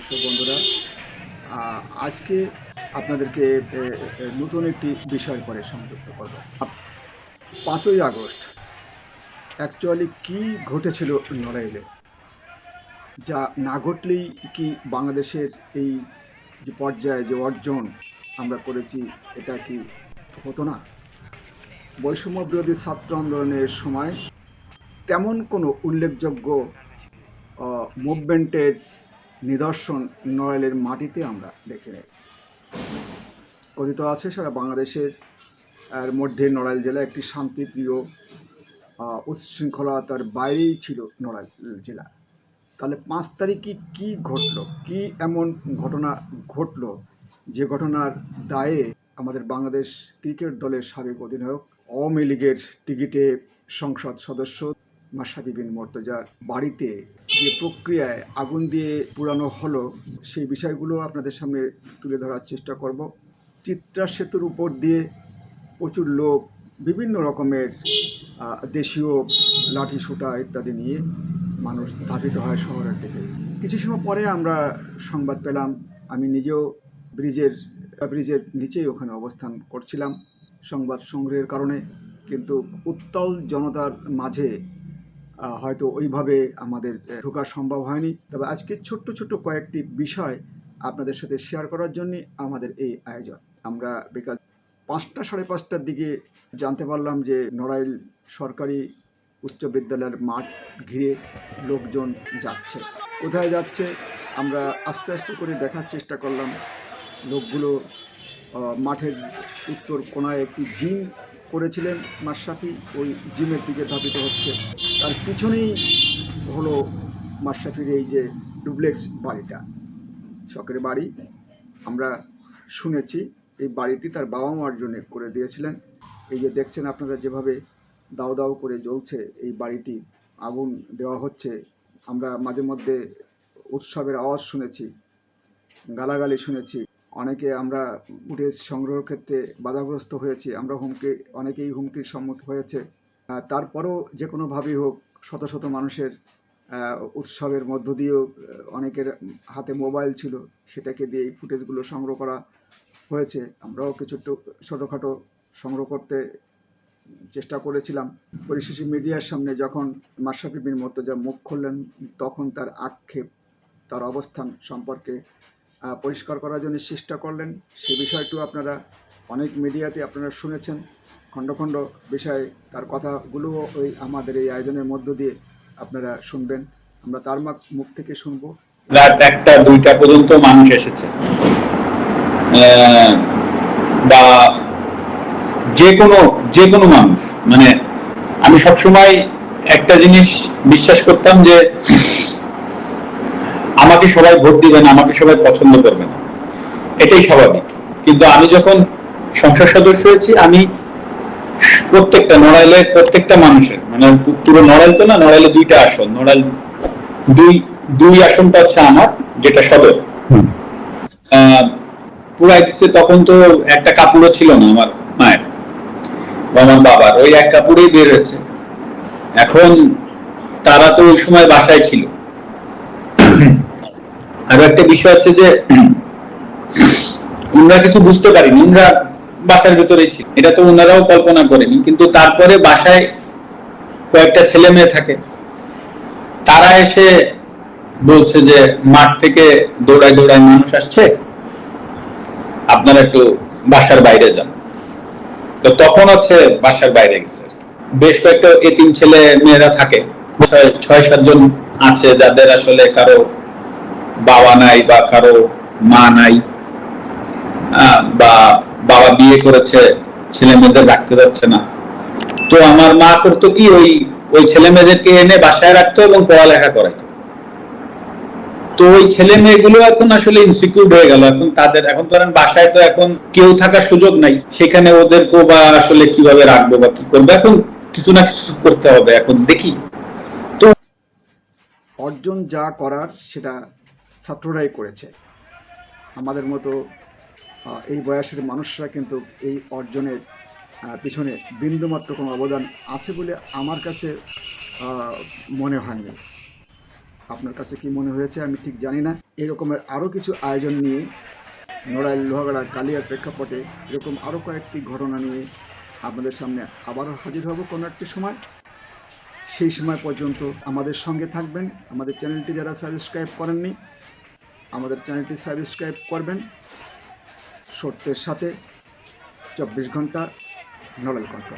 দর্শক বন্ধুরা আজকে আপনাদেরকে নতুন একটি বিষয় পরে সংযুক্ত করব। পাঁচই আগস্ট অ্যাকচুয়ালি কি ঘটেছিল নড়াইলে? যা না ঘটলেই কি বাংলাদেশের এই যে পর্যায়ে যে অর্জন আমরা করেছি, এটা কি হতো না? বৈষম্য বিরোধী ছাত্র আন্দোলনের সময় তেমন কোনো উল্লেখযোগ্য মুভমেন্টের নিদর্শন নড়াইলের মাটিতে আমরা দেখে নাই কথিত আছে, সারা বাংলাদেশের, এর মধ্যে নড়াইল জেলা একটি শান্তিপ্রিয় উচ্ছৃঙ্খলতার বাইরেই ছিল নড়াইল জেলা। তাহলে পাঁচ তারিখে কি ঘটলো? কি এমন ঘটনা ঘটলো যে ঘটনার দায়ে আমাদের বাংলাদেশ ক্রিকেট দলের সাবেক অধিনায়ক, আওয়ামী লীগের টিকিটে সংসদ সদস্য মাসাবি বিন মর্তজার বাড়িতে যে প্রক্রিয়ায় আগুন দিয়ে পুরানো হলো, সেই বিষয়গুলো আপনাদের সামনে তুলে ধরার চেষ্টা করব। চিত্রা সেতুর উপর দিয়ে প্রচুর লোক, বিভিন্ন রকমের দেশীয় লাঠি সোটা ইত্যাদি নিয়ে মানুষ ধাবিত হয় শহরের দিকে। কিছু সময় পরে আমরা সংবাদ পেলাম, আমি নিজেও ব্রিজের ব্রিজের নিচেই ওখানে অবস্থান করছিলাম সংবাদ সংগ্রহের কারণে। কিন্তু উত্তাল জনতার মাঝে হয়তো ওইভাবে আমাদের ঢোকা সম্ভব হয়নি। তবে আজকে ছোট্ট ছোট্ট কয়েকটি বিষয় আপনাদের সাথে শেয়ার করার জন্যে আমাদের এই আয়োজন। আমরা বিকাল পাঁচটা সাড়ে পাঁচটার দিকে জানতে পারলাম যে নড়াইল সরকারি উচ্চ বিদ্যালয়ের মাঠ ঘিরে লোকজন যাচ্ছে। কোথায় যাচ্ছে? আমরা আস্তে আস্তে করে দেখার চেষ্টা করলাম। লোকগুলো মাঠের উত্তর কোনায় একটি জিম করেছিলেন মাশরাফি ওই জিমের দিকে ধাবিত হচ্ছে। তার পিছনেই হলো মাশরাফির এই যে ডুপ্লেক্স বাড়িটা। শখের বাড়ি আমরা শুনেছি, এই বাড়িটি তার বাবা মার জন্য করে দিয়েছিলেন। এই যে দেখছেন আপনারা যেভাবে দাও দাও করে জ্বলছে এই বাড়িটি, আগুন দেওয়া হচ্ছে। আমরা মাঝে মধ্যে উৎসবের আওয়াজ শুনেছি, গালাগালি শুনেছি। অনেকে আমরা ফুটেজ সংগ্রহের ক্ষেত্রে বাধাগ্রস্ত হয়েছি, আমরা হুমকি, অনেকেই হুমকির সম্মুখীন হয়েছে। তারপরও যে কোনোভাবেই হোক, শত শত মানুষের উৎসবের মধ্য দিয়েও অনেকের হাতে মোবাইল ছিল, সেটাকে দিয়ে এই ফুটেজগুলো সংগ্রহ করা হয়েছে। আমরাও কিছু একটু ছোটোখাটো সংগ্রহ করতে চেষ্টা করেছিলাম। পরিশেষে মিডিয়ার সামনে যখন মাশরাফি বিন মর্তজা মুখ খুললেন, তখন তার আক্ষেপ, তার অবস্থান সম্পর্কে পরিষ্কার করার জন্য চেষ্টা করলেন। সে বিষয়টিও আপনারা অনেক মিডিয়াতে আপনারা শুনেছেন। খণ্ড খণ্ড বিষয়ে তার কথাগুলোও ওই আমাদের এই আয়োজনের মধ্য দিয়ে আপনারা শুনবেন। আমরা তার মুখ থেকে শুনব। রাত একটা দুইটা পর্যন্ত মানুষ এসেছে। বা যে কোনো যে কোনো মানুষ। মানে আমি সবসময় একটা জিনিস বিশ্বাস করতাম যে আমাকে সবাই ভোট দিবে না আমাকে সবাই পছন্দ করবে না। এটাই স্বাভাবিক। কিন্তু আমি যখন সংসদ সদস্য হয়েছি আমি প্রত্যেকটা নড়াইলের প্রত্যেকটা মানুষের মানে পুরো নড়াইল তো না নড়াইলে দুইটা আসন নড়াইল দুই দুই আসনটা হচ্ছে আমার যেটা সদর। পুরাই দিচ্ছে তখন তো একটা কাপড়ও ছিল না আমার মায়ের বা আমার বাবার ওই এক কাপড়েই বের হয়েছে। এখন তারা তো ওই সময় বাসায় ছিল। আরও একটা বিষয় হচ্ছে যে ওনারা কিছু বুঝতে পারিনি ওনারা বাসার ভিতরেই ছিল এটা তো ওনারাও কল্পনা করেনি, কিন্তু তারপরে বাসায় কয়েকটা ছেলে মেয়ে থাকে। তারা এসে বলছে যে, মাঠ থেকে দৌড়ায় দৌড়ায় মানুষ আসছে, আপনারা একটু বাসার বাইরে যান। তো তখন হচ্ছে বাসার বাইরে গেছে। বেশ কয়েকটা এতিম ছেলে মেয়েরা থাকে ছয়, সাতজন আছে যাদের আসলে কারও বাবা নাই বা কারও মা নাই বা বাবা বিয়ে করেছে, ছেলে মেয়েদের রাখতে যাচ্ছে না। তো আমার মা করতো কি, ওই ওই ছেলে মেয়েদেরকে এনে বাসায় রাখতো এবং পড়ালেখা করাইতো। তো ওই ছেলে মেয়েগুলো এখন আসলে ইনসিকিউর হয়ে গেল। এখন তাদের, এখন ধরেন বাসায় তো এখন কেউ থাকার সুযোগ নাই। সেখানে ওদেরকেও বা আসলে কীভাবে রাখব বা কি করব? এখন কিছু না কিছু করতে হবে, এখন দেখি। তো অর্জন যা করার সেটা ছাত্ররাই করেছে। আমাদের মতো এই বয়সের মানুষরা কিন্তু এই অর্জনের পিছনে বিন্দুমাত্র কোনো অবদান আছে বলে আমার কাছে মনে হয়নি। আপনার কাছে কি মনে হয়েছে আমি ঠিক জানি না। এরকমের আরও কিছু আয়োজন নিয়ে, নড়াইল, লোহাগড়া, কালিয়ার প্রেক্ষাপটে এরকম আরও কয়েকটি ঘটনা নিয়ে আপনাদের সামনে আবারও হাজির হব কোনো একটি সময়। সেই সময় পর্যন্ত আমাদের সঙ্গে থাকবেন। আমাদের চ্যানেলটি যারা সাবস্ক্রাইব করেননি আমাদের চ্যানেলটি সাবস্ক্রাইব করবেন। সত্যের সাথে চব্বিশ ঘণ্টা নলেল কণ্ঠ।